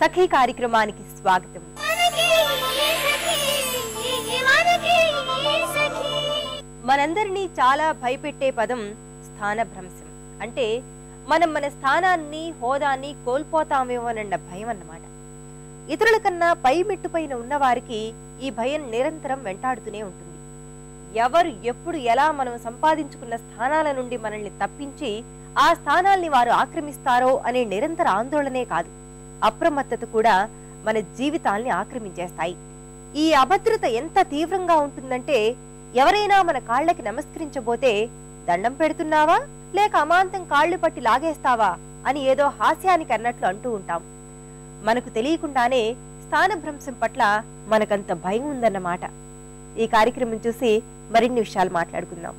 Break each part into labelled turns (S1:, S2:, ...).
S1: సఖీ కార్యక్రమానికి స్వాగతం. మనందరినీ చాలా భయపెట్టే పదం స్థానభ్రంశం. అంటే మనం మన స్థానాన్ని హోదాన్ని కోల్పోతామేమోనన్న భయం అన్నమాట. ఇతరుల కన్నా పై మెట్టుపైన ఉన్నవారికి ఈ భయం నిరంతరం వెంటాడుతూనే ఉంటుంది. ఎవరు ఎప్పుడు ఎలా మనం సంపాదించుకున్న స్థానాల నుండి మనల్ని తప్పించి ఆ స్థానాల్ని వారు ఆక్రమిస్తారో అనే నిరంతర ఆందోళనే కాదు. అప్రమత్తత కూడా మన జీవితాల్ని ఆక్రమించేస్తాయి. ఈ అభద్రత ఎంత తీవ్రంగా ఉంటుందంటే ఎవరైనా మన కాళ్ళకి నమస్కరించబోతే దండం పెడుతున్నావా? లేక అమాంతం కాళ్ళు పట్టి లాగేస్తావా? అని ఏదో హాస్యానికి అన్నట్లు అంటూ ఉంటాం. మనకు తెలియకుండానే స్థానభ్రంశం పట్ల మనకంత భయం ఉందన్నమాట. ఈ కార్యక్రమం చూసి మరిన్ని విషయాలు మాట్లాడుకుందాం.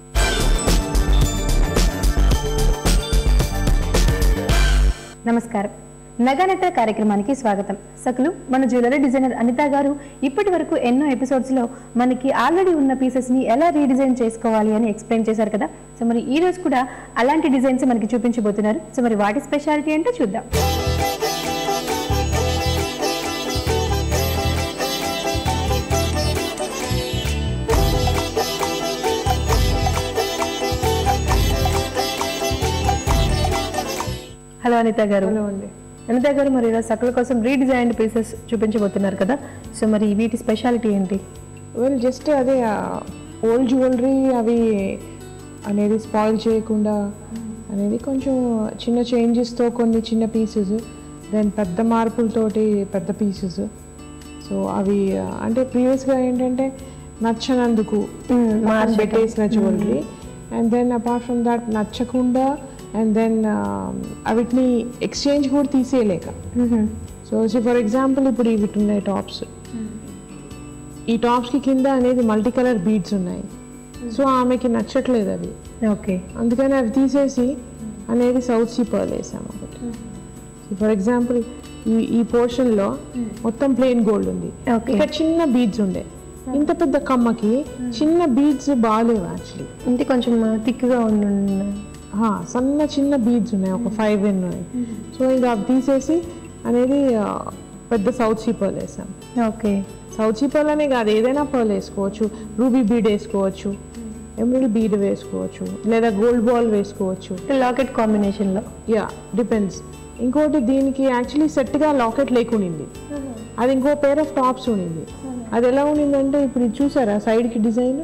S2: నమస్కారం. నగానట కార్యక్రమానికి స్వాగతం. సకులు మన జ్యువెలరీ డిజైనర్ అనిత గారు ఇప్పటి వరకు ఎన్నో ఎపిసోడ్స్లో మనకి ఆల్రెడీ ఉన్న పీసెస్ని ఎలా రీడిజైన్ చేసుకోవాలి అని ఎక్స్ప్లెయిన్ చేశారు కదా? సో మరి ఈ రోజు కూడా అలాంటి డిజైన్స్ మనకి చూపించబోతున్నారు. సో మరి వాటి స్పెషాలిటీ ఏంటో చూద్దాం. హలో అనిత గారు.
S3: హలో అండి.
S2: అనిత గారు మరి ఈరోజు సకల కోసం రీడిజైన్డ్ పీసెస్ చూపించబోతున్నారు కదా. సో మరి వీటి స్పెషాలిటీ ఏంటి?
S3: వెల్ జస్ట్ అదే ఓల్డ్ జ్యువెలరీ అవి అనేది స్పాయిల్ చేయకుండా అనేది కొంచెం చిన్న చేంజెస్తో కొన్ని చిన్న పీసెస్ దెన్ పెద్ద మార్పులతోటి పెద్ద పీసెస్ సో అవి అంటే ప్రీవియస్గా ఏంటంటే నచ్చనందుకు మార్చి పెట్టేసిన jewellery and then apart from that నచ్చకుండా and then వీటిని ఎక్స్చేంజ్ కూడా తీసేయలేక. సో ఫర్ ఎగ్జాంపుల్ ఇప్పుడు ఇవి ఉన్నాయి టాప్స్ ఈ టాప్స్కి కింద అనేది మల్టీ కలర్ బీడ్స్ ఉన్నాయి. సో ఆమెకి నచ్చట్లేదు అవి.
S2: ఓకే
S3: అందుకని అవి తీసేసి అనేది సౌత్ సీ పర్ల్ వేసాము ఒకటి ఫర్ ఎగ్జాంపుల్ ఈ ఈ పోర్షన్లో మొత్తం ప్లెయిన్ గోల్డ్ ఉంది. ఇక్కడ చిన్న బీడ్స్ ఉండే. ఇంత పెద్ద కమ్మకి చిన్న బీడ్స్ బాగాలేవు యాక్చువల్లీ
S2: ఇంటి కొంచెం థిక్గా ఉండి
S3: సన్న చిన్న బీడ్స్ ఉన్నాయి ఒక ఫైవ్ ఎన్ ఉన్నాయి. సో ఇక అవి తీసేసి అనేది పెద్ద సౌత్ సీ పర్ల్ వేసాం.
S2: ఓకే.
S3: సౌత్ సీ పర్ల్ అనే కాదు ఏదైనా పర్ల్ వేసుకోవచ్చు రూబీ బీడ్ వేసుకోవచ్చు ఎమరల్డ్ బీడ్ వేసుకోవచ్చు లేదా గోల్డ్ బాల్ వేసుకోవచ్చు.
S2: లాకెట్ కాంబినేషన్లో
S3: యా డిపెండ్స్ ఇంకోటి దీనికి యాక్చువల్లీ సెట్గా లాకెట్ లేకుండింది. అది ఇంకో పేర్ ఆఫ్ టాప్స్ ఉండింది. అది ఎలా ఉండిందంటే ఇప్పుడు ఇది చూసారా సైడ్కి డిజైన్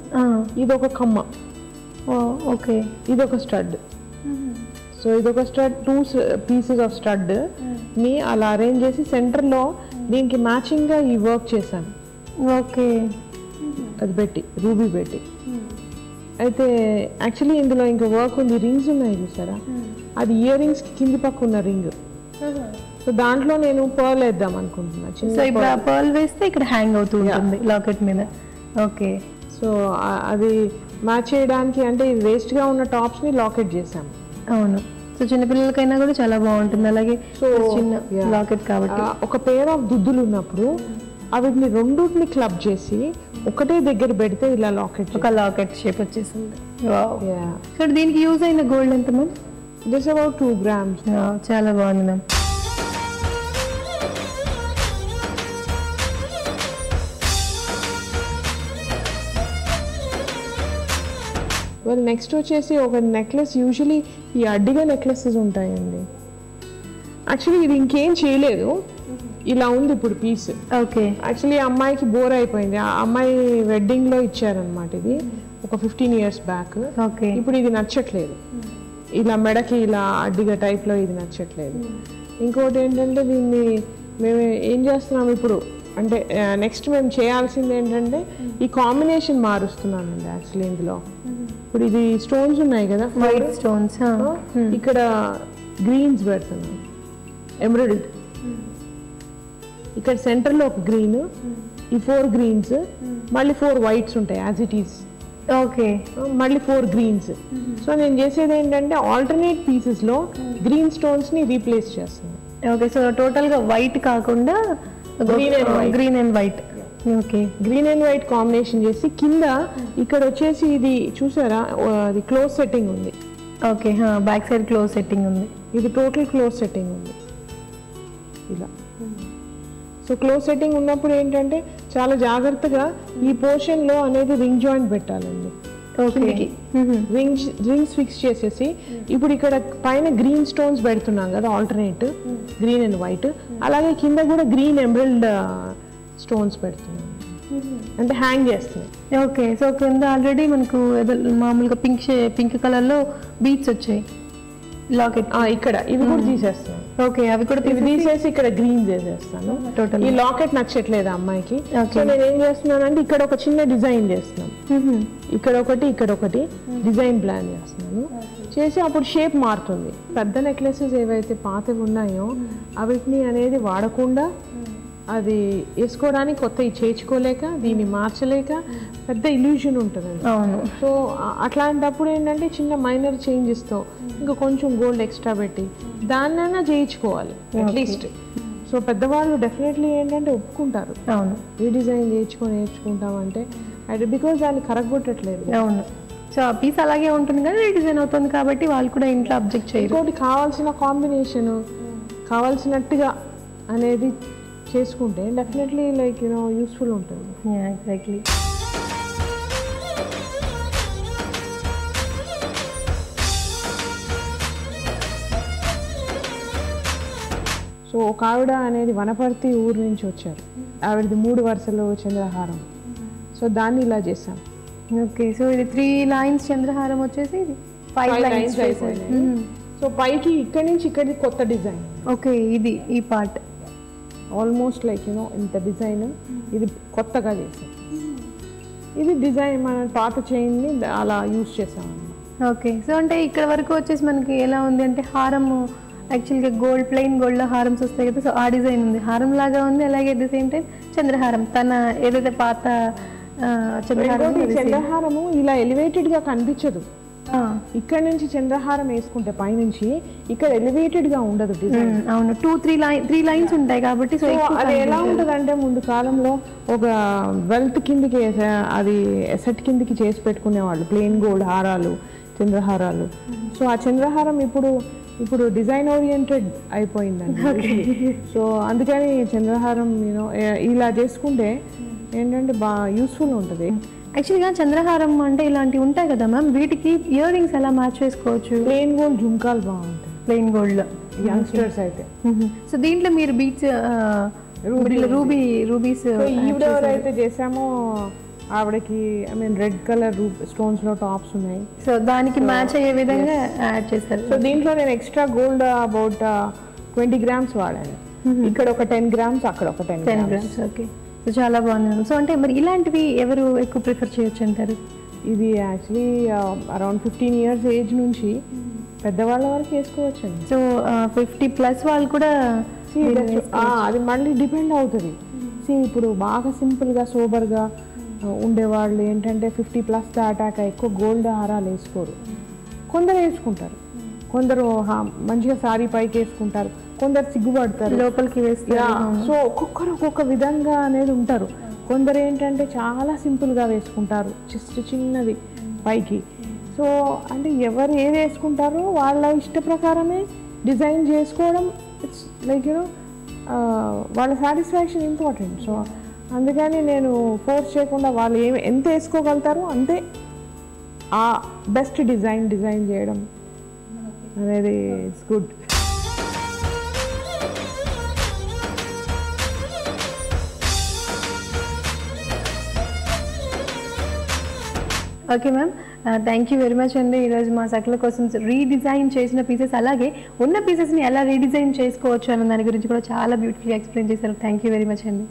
S3: ఇది ఒక కమ్మ.
S2: ఓకే.
S3: ఇది ఒక స్టడ్ సో ఇది ఒక స్టడ్ టూ పీసెస్ ఆఫ్ స్టడ్ని అలా అరేంజ్ చేసి సెంటర్లో దీనికి మ్యాచింగ్గా ఈ వర్క్ చేశాను.
S2: ఓకే.
S3: అది పెట్టి రూబీ పెట్టి. అయితే యాక్చువల్లీ ఇందులో ఇంకా వర్క్ ఉంది రింగ్స్ ఉన్నాయి చూసారా? అది ఇయర్ రింగ్స్ కింది పక్క ఉన్న రింగ్ సో దాంట్లో నేను పర్ల్ వేద్దాం అనుకుంటున్నా
S2: సో ఇప్పుడు పర్ల్ వేస్తే ఇక్కడ హ్యాంగ్ అవుతూ ఉంటుంది లాకెట్ మీద. ఓకే
S3: సో అది మ్యాచ్ చేయడానికి అంటే ఇది వేస్ట్గా ఉన్న టాప్స్ని లాకెట్ చేశాము
S2: అవును. సో చిన్నపిల్లలకైనా కూడా చాలా బాగుంటుంది. అలాగే చిన్న. లాకెట్ కాబట్టి.
S3: ఒక పేర్ ఆఫ్ దుద్దులు ఉన్నప్పుడు అవిటిని రెండుటిని క్లబ్ చేసి ఒకటే దగ్గర పెడితే ఇలా లాకెట్
S2: ఒక లాకెట్ షేప్ వచ్చేసింది. సో దీనికి యూజ్ అయిన గోల్డ్ ఎంత ma'am
S3: just about two grams
S2: చాలా బాగుంది మ్యామ్
S3: వెల్ నెక్స్ట్ వచ్చేసి ఒక నెక్లెస్ యూజువలీ ఈ అడ్డిగా నెక్లెసెస్ ఉంటాయండి. యాక్చువల్లీ ఇది ఇంకేం చేయలేదు. ఇలా ఉంది ఇప్పుడు పీస్
S2: ఓకే
S3: యాక్చువల్లీ అమ్మాయికి బోర్ అయిపోయింది. ఆ అమ్మాయి వెడ్డింగ్లో ఇచ్చారనమాట ఇది. ఒక ఫిఫ్టీన్ ఇయర్స్ బ్యాక్
S2: ఓకే
S3: ఇప్పుడు ఇది నచ్చట్లేదు. ఇలా మెడకి ఇలా అడ్డిగా టైప్లో ఇది నచ్చట్లేదు. ఇంకోటి ఏంటంటే దీన్ని మేము ఏం చేస్తున్నాం ఇప్పుడు? అంటే నెక్స్ట్ మేము చేయాల్సింది ఏంటంటే ఈ కాంబినేషన్ మారుస్తున్నానండి యాక్చువల్లీ ఇందులో. ఇప్పుడు ఇది స్టోన్స్ ఉన్నాయి కదా?
S2: వైట్ స్టోన్స్
S3: ఇక్కడ గ్రీన్స్ పెడుతున్నాను ఎమరల్డ్ ఇక్కడ సెంటర్లో ఒక గ్రీన్ ఈ ఫోర్ గ్రీన్స్ మళ్ళీ ఫోర్ వైట్స్ ఉంటాయి యాజ్ ఇట్ ఈస్
S2: ఓకే
S3: మళ్ళీ ఫోర్ గ్రీన్స్ సో నేను చేసేది ఏంటంటే ఆల్టర్నేట్ పీసెస్లో గ్రీన్ స్టోన్స్ని రీప్లేస్ చేస్తాను
S2: ఓకే సో టోటల్గా వైట్ కాకుండా. Green and white okay
S3: green and white combination చేసి కింద ఇక్కడ వచ్చేసి ఇది చూసారా? అది క్లోజ్ సెట్టింగ్ ఉంది.
S2: Okay back side close setting ఉంది.
S3: ఇది టోటల్ క్లోజ్ సెట్టింగ్ ఉంది. ఇలా. సో క్లోజ్ సెట్టింగ్ ఉన్నప్పుడు ఏంటంటే చాలా జాగ్రత్తగా ఈ పోర్షన్లో అనేది రింగ్ జాయింట్ పెట్టాలండి. రింగ్స్ రింగ్స్ ఫిక్స్ చేసేసి ఇప్పుడు ఇక్కడ పైన గ్రీన్ స్టోన్స్ పెడుతున్నాం కదా ఆల్టర్నేట్ గ్రీన్ అండ్ వైట్ అలాగే కింద కూడా గ్రీన్ ఎంబ్రిల్డ్ స్టోన్స్ పెడుతున్నాం అంటే హ్యాంగ్ చేస్తున్నాం
S2: ఓకే సో కింద ఆల్రెడీ మనకు మామూలుగా పింక్ పింక్ కలర్లో బీట్స్ వచ్చాయి. లాకెట్
S3: ఇక్కడ. ఇవి కూడా తీసేస్తున్నాం
S2: ఓకే అవి కూడా
S3: ఇవి తీసేసి ఇక్కడ గ్రీన్ చేసేస్తాను.
S2: Total.
S3: ఈ లాకెట్ నచ్చట్లేదు అమ్మాయికి. సో నేను ఏం చేస్తున్నానంటే ఇక్కడ ఒక చిన్న డిజైన్ చేస్తున్నాను. ఇక్కడ ఒకటి ఇక్కడ ఒకటి డిజైన్ ప్లాన్ చేస్తున్నాను. చేసి అప్పుడు షేప్ మారుతుంది. పెద్ద నెక్లెసెస్ ఏవైతే పాతవి ఉన్నాయో అవిటిని అనేది వాడకుండా అది వేసుకోవడానికి కొత్తవి చేర్చుకోలేక దీన్ని మార్చలేక పెద్ద ఇల్యూజన్ ఉంటుంది
S2: అవును.
S3: సో అట్లాంటప్పుడు ఏంటంటే చిన్న మైనర్ చేంజెస్తో ఇంకా కొంచెం గోల్డ్ ఎక్స్ట్రా పెట్టి దాన్నైనా చేయించుకోవాలి అట్లీస్ట్ సో పెద్దవాళ్ళు డెఫినెట్లీ ఏంటంటే ఒప్పుకుంటారు.
S2: అవును.
S3: రీడిజైన్ చేయించుకొని నేర్చుకుంటామంటే అది బికాజ్ దాన్ని కరగొట్టట్లేదు.
S2: అవును. సో ఆ పీస్ అలాగే ఉంటుంది కానీ రీడిజైన్ అవుతుంది కాబట్టి వాళ్ళు కూడా ఇంట్లో అబ్జెక్ట్ చేయరు.
S3: కావాల్సిన కాంబినేషన్ కావాల్సినట్టుగా అనేది చేసుకుంటే definitely like you know useful ఉంటుంది.
S2: ఎగ్జాక్ట్లీ
S3: సో ఒక ఆవిడ అనేది వనపర్తి ఊరు నుంచి వచ్చారు. ఆవిడది మూడు వరుసలో చంద్రహారం. సో దాన్ని ఇలా చేశాం.
S2: ఓకే సో ఇది త్రీ లైన్స్ చంద్రహారం వచ్చేసి ఇది ఫైవ్ లైన్స్.
S3: సో పైకి ఇక్కడి నుంచి ఇక్కడికి కొత్త డిజైన్
S2: ఓకే ఇది ఈ part
S3: almost like you know ఇంత డిజైన్ ఇది కొత్తగా చేసాం ఇది డిజైన్ మన పాత చైన్ని అలా యూస్ చేసాం
S2: ఓకే. సో అంటే ఇక్కడ వరకు వచ్చేసి మనకి ఎలా ఉంది అంటే హారం యాక్చువల్గా గోల్డ్ ప్లెయిన్ గోల్డ్లో హారమ్స్ వస్తాయి కదా సో ఆ డిజైన్ ఉంది. హారం లాగా ఉంది అలాగే అట్ ద సేమ్ టైం చంద్రహారం. తన ఏదైతే పాత చంద్రహారం.
S3: చంద్రహారము ఇలా ఎలివేటెడ్గా కనిపించదు. ఇక్కడ నుంచి చంద్రహారం వేసుకుంటే పైనుంచి ఇక్కడ ఎలివేటెడ్గా ఉండదు డిజైన్
S2: అవును. Two three line three lines ఉంటాయి కాబట్టి సో
S3: అది ఎలా ఉంటుంది అంటే ముందు కాలంలో ఒక వెల్త్ కిందికి అది ఎసెట్ కిందికి చేసి పెట్టుకునేవాళ్ళు ప్లెయిన్ గోల్డ్ హారాలు చంద్రహారాలు. సో ఆ చంద్రహారం ఇప్పుడు ఇప్పుడు డిజైన్ ఓరియంటెడ్ అయిపోయిందండి. సో అందుకని చంద్రహారం యూనో ఇలా చేసుకుంటే ఏంటంటే బాగా యూస్ఫుల్ ఉంటుంది.
S2: యాక్చువల్గా చంద్రహారం అంటే ఇలాంటివి ఉంటాయి కదా మ్యామ్. వీటికి ఇయర్ రింగ్స్ ఎలా మ్యాచ్ చేసుకోవచ్చు?
S3: ప్లెయిన్ గోల్డ్ జుంకాలు బాగుంటాయి.
S2: ప్లెయిన్ గోల్డ్లో
S3: యంగ్స్టర్స్ అయితే.
S2: సో దీంట్లో మీరు బీట్స్ రూబీ రూబీస్
S3: ఎవరైతే చేసామో ఆవిడకి ఐ మీన్ రెడ్ కలర్ స్టోన్స్లో టాప్స్ ఉన్నాయి.
S2: సో దానికి మ్యాచ్ అయ్యే విధంగా యాడ్ చేస్తారు
S3: సో దీంట్లో నేను extra gold about twenty grams వాడాను. ఇక్కడ ఒక టెన్ గ్రామ్స్ అక్కడ ఒక టెన్ గ్రామ్స్
S2: ఓకే సో చాలా బాగుంది సో అంటే మరి ఇలాంటివి ఎవరు ఎక్కువ ప్రిఫర్ చేయొచ్చు అంటారు?
S3: ఇది actually around fifteen years age నుంచి పెద్దవాళ్ళ వరకు వేసుకోవచ్చండి.
S2: సో ఫిఫ్టీ ప్లస్ వాళ్ళు కూడా
S3: అది మళ్ళీ డిపెండ్ అవుతుంది. సి ఇప్పుడు బాగా సింపుల్గా సోబర్గా ఉండేవాళ్ళు ఏంటంటే ఫిఫ్టీ ప్లస్ దాటాక ఎక్కువ గోల్డ్ హారాలు వేసుకోరు. కొందరు వేసుకుంటారు. కొందరు మంచిగా సారీ పైకి వేసుకుంటారు. కొందరు సిగ్గుపడతారు.
S2: లోపలికి వేస్తారు.
S3: సో ఒక్కొక్కరు ఒక్కొక్క విధంగా అనేది ఉంటారు. కొందరు ఏంటంటే చాలా సింపుల్గా వేసుకుంటారు. జస్ట్ చిన్నది పైకి. సో అంటే ఎవరు ఏది వేసుకుంటారో వాళ్ళ ఇష్ట ప్రకారమే డిజైన్ చేసుకోవడం ఇట్స్ లైక్ యూనో వాళ్ళ సాటిస్ఫాక్షన్ ఇంపార్టెంట్. సో అందుకని నేను ఫోర్స్ చేయకుండా వాళ్ళు ఏమి ఎంత వేసుకోగలుగుతారో అంతే ఆ బెస్ట్ డిజైన్ డిజైన్ చేయడం అనేది it's good.
S2: Okay ma'am thank you very much అండి ఈరోజు మా సకల కోసం రీడిజైన్ చేసిన పీసెస్ అలాగే ఉన్న పీసెస్ని ఎలా రీడిజైన్ చేసుకోవచ్చు అన్న దాని గురించి కూడా చాలా బ్యూటిఫుల్గా ఎక్స్ప్లెయిన్ చేశారు. థ్యాంక్ యూ వెరీ మచ్ అండి